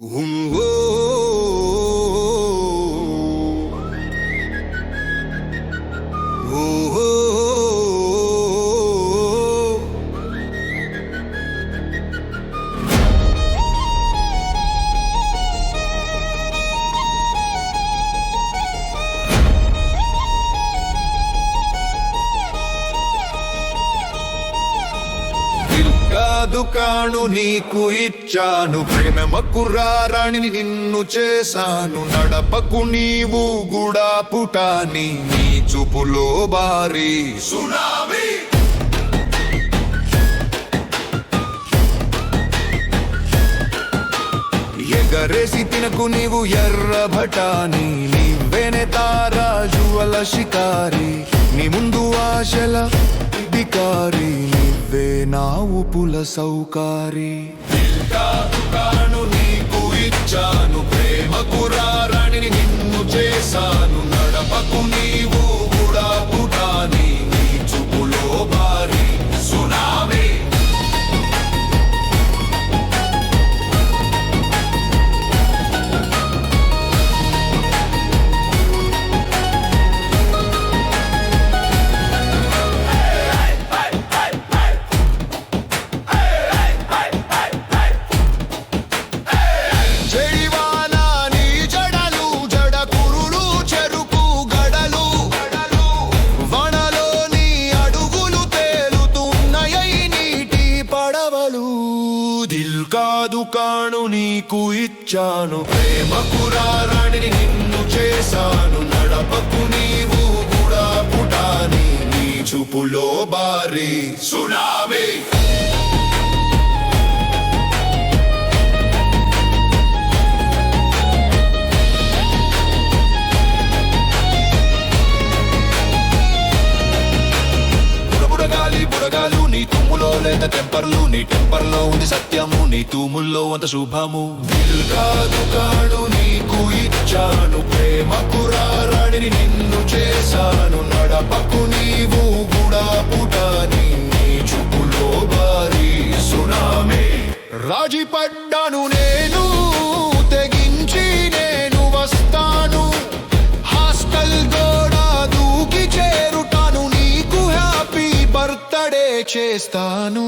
కాదు కాను నీకు ఇచ్చాను. ప్రేమ మక్కురారాణిని నిన్ను చేశాను. నడపకు నీవు గుడా పుటాని నీ చూపులో భారీ సునామీ. ఎగరేసి తినకు నీవు ఎర్ర భటాని నీవేనే తారాజువల షికారి నీ ముందు ఆశల బికారి నువ్వే నా ఉపుల సౌకారి. నీకు ఇచ్చాను ప్రేమ రారాణిని దిల్ కాదు కాను నీకు ఇచ్చాను. ప్రేమకు రారాణిని నిన్ను చేశాను. నడపకు నీవు కూడా పుటాని. నీ చూపులో బారి సునామీ. నీ తుమ్ములో లేత టెంపర్లు నీ టెంపర్లో ఉంది సత్యము నీ తూముల్లో అంత శుభము. దిల్ కాదు కాడు నీకు ఇచ్చాను ప్రేమ కురారాడిని నిన్ను చేశాను. నడపకు నీవు గుడా పుటాని నీ చూపులో బారి సునామే రాజీ పడ్డాను నేను తెగించి నేను చేస్తాను.